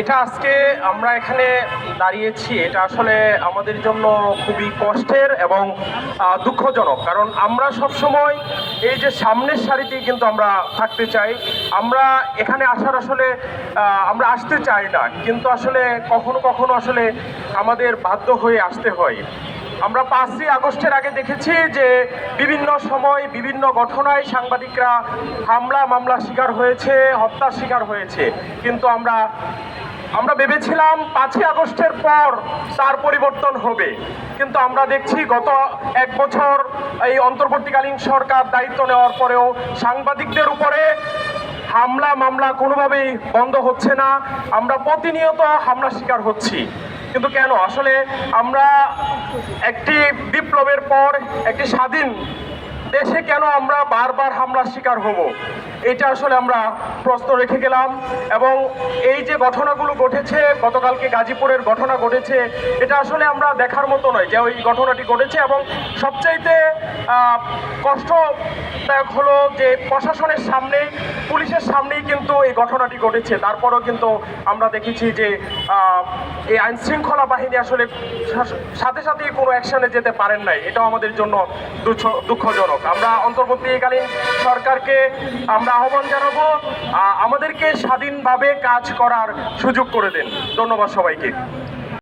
এটা আজকে আমরা এখানে দাঁড়িয়েছি। এটা আসলে আমাদের জন্য খুবই কষ্টের এবং দুঃখজনক। কারণ আমরা সব সময় এই যে সামনের সারিতেই কিন্তু আমরা থাকতে চাই। আমরা এখানে আসার আসলে আমরা আসতে চাই না। কিন্তু আসলে কখনো কখনো আসলে আমাদের বাধ্য হয়ে আসতে হয়। আমরা পাঁচই আগস্টের আগে দেখেছি যে বিভিন্ন সময় বিভিন্ন ঘটনায় সাংবাদিকরা হামলা, মামলা শিকার হয়েছে হত্যার শিকার হয়েছে। কিন্তু আমরা আমরা ভেবেছিলাম পাঁচই আগস্টের পর তার পরিবর্তন হবে। কিন্তু আমরা দেখছি গত এক বছর এই অন্তর্বর্তীকালীন সরকার দায়িত্ব নেওয়ার পরেও সাংবাদিকদের উপরে হামলা, মামলা কোনোভাবেই বন্ধ হচ্ছে না। আমরা প্রতিনিয়ত হামলা শিকার হচ্ছি। কিন্তু কেন? আসলে আমরা একটি বিপ্লবের পর একটি স্বাধীন দেশে কেন আমরা বারবার হামলার শিকার হব? এটা আসলে আমরা প্রশ্ন রেখে গেলাম এবং এই যে ঘটনাগুলো ঘটেছে, গতকালকে গাজীপুরের ঘটনা ঘটেছে, এটা আসলে আমরা দেখার মতো নয় যে ওই ঘটনাটি ঘটেছে এবং সবচাইতে কষ্টদায়ক হলো যে প্রশাসনের সামনেই, পুলিশের সামনেই কিন্তু এই ঘটনাটি ঘটেছে। তারপরেও কিন্তু আমরা দেখেছি যে এই আইন শৃঙ্খলা বাহিনী আসলে সাথে সাথেই কোনো অ্যাকশনে যেতে পারেন নাই। এটাও আমাদের জন্য দুঃখ- দুঃখজনক আমরা অন্তর্বর্তীকালীন সরকারকে আমরা আহ্বান জানাব আমাদেরকে স্বাধীনভাবে কাজ করার সুযোগ করে দেন। ধন্যবাদ সবাইকে।